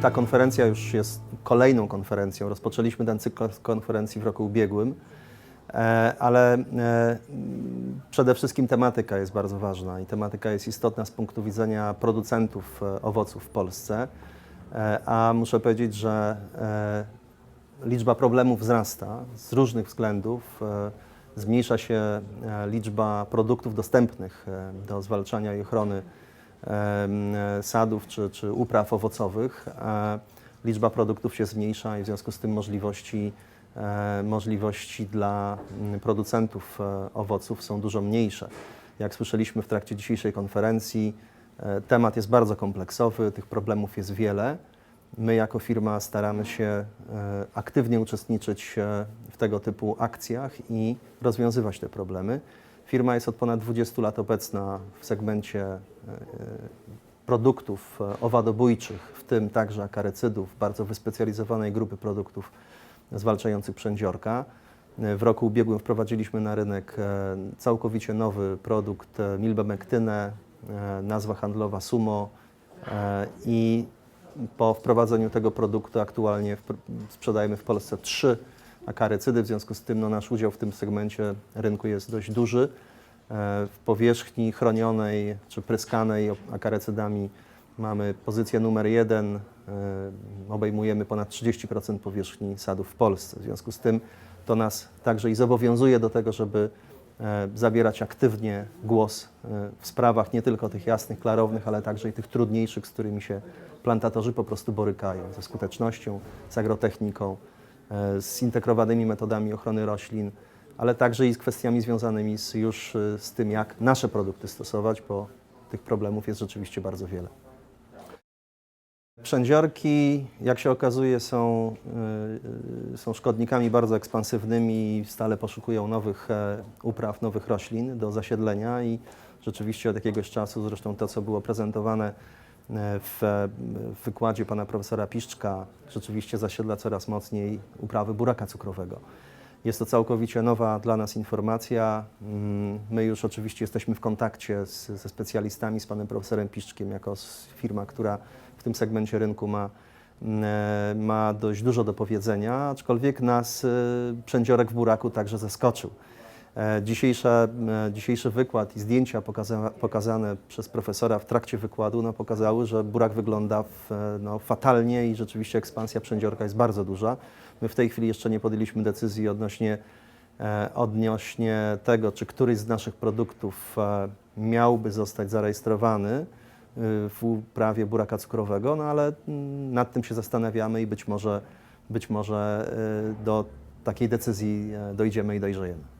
ta konferencja już jest kolejną konferencją. Rozpoczęliśmy ten cykl konferencji w roku ubiegłym, e, ale e, przede wszystkim tematyka jest bardzo ważna i tematyka jest istotna z punktu widzenia producentów e, owoców w Polsce. A muszę powiedzieć, że liczba problemów wzrasta z różnych względów. Zmniejsza się liczba produktów dostępnych do zwalczania i ochrony sadów czy, czy upraw owocowych. E, Liczba produktów się zmniejsza i w związku z tym możliwości, e, możliwości dla mm, producentów e, owoców są dużo mniejsze. Jak słyszeliśmy w trakcie dzisiejszej konferencji, temat jest bardzo kompleksowy, tych problemów jest wiele. My jako firma staramy się aktywnie uczestniczyć w tego typu akcjach i rozwiązywać te problemy. Firma jest od ponad 20 lat obecna w segmencie e, produktów e, owadobójczych, w tym także akarycydów, bardzo wyspecjalizowanej grupy produktów zwalczających przędziorka. E, W roku ubiegłym wprowadziliśmy na rynek e, całkowicie nowy produkt e, milbemektynę, e, nazwa handlowa Sumo e, i po wprowadzeniu tego produktu aktualnie sprzedajemy w Polsce trzy akarycydy, w związku z tym no, nasz udział w tym segmencie rynku jest dość duży. E, W powierzchni chronionej czy pryskanej akarycydami mamy pozycję numer jeden. E, Obejmujemy ponad 30% powierzchni sadów w Polsce. W związku z tym to nas także i zobowiązuje do tego, żeby e, zabierać aktywnie głos w sprawach nie tylko tych jasnych, klarownych, ale także i tych trudniejszych, z którymi się plantatorzy po prostu borykają, ze skutecznością, z agrotechniką, zintegrowanymi metodami ochrony roślin, ale także i z kwestiami związanymi z, już e, z tym, jak nasze produkty stosować, bo tych problemów jest rzeczywiście bardzo wiele. Przędziorki, jak się okazuje, są, y, są szkodnikami bardzo ekspansywnymi i stale poszukują nowych e, upraw, nowych roślin do zasiedlenia i rzeczywiście od jakiegoś czasu, zresztą to, co było prezentowane e, w, w wykładzie pana profesora Piszczka, rzeczywiście zasiedla coraz mocniej uprawy buraka cukrowego. Jest to całkowicie nowa dla nas informacja. Mm, My już oczywiście jesteśmy w kontakcie z, ze specjalistami, z panem profesorem Piszczkiem, jako firma, która w tym segmencie rynku ma, mm, e, ma dość dużo do powiedzenia, aczkolwiek nas e, przędziorek w buraku także zaskoczył. E, Dzisiejsze, e, dzisiejszy wykład i zdjęcia pokaza, pokazane przez profesora w trakcie wykładu no, pokazały, że burak wygląda w, e, no, fatalnie i rzeczywiście ekspansja przędziorka jest bardzo duża. My w tej chwili jeszcze nie podjęliśmy decyzji odnośnie, odnośnie tego, czy któryś z naszych produktów miałby zostać zarejestrowany w uprawie buraka cukrowego, no ale mm, nad tym się zastanawiamy i być może, być może do takiej decyzji dojdziemy i dojrzejemy.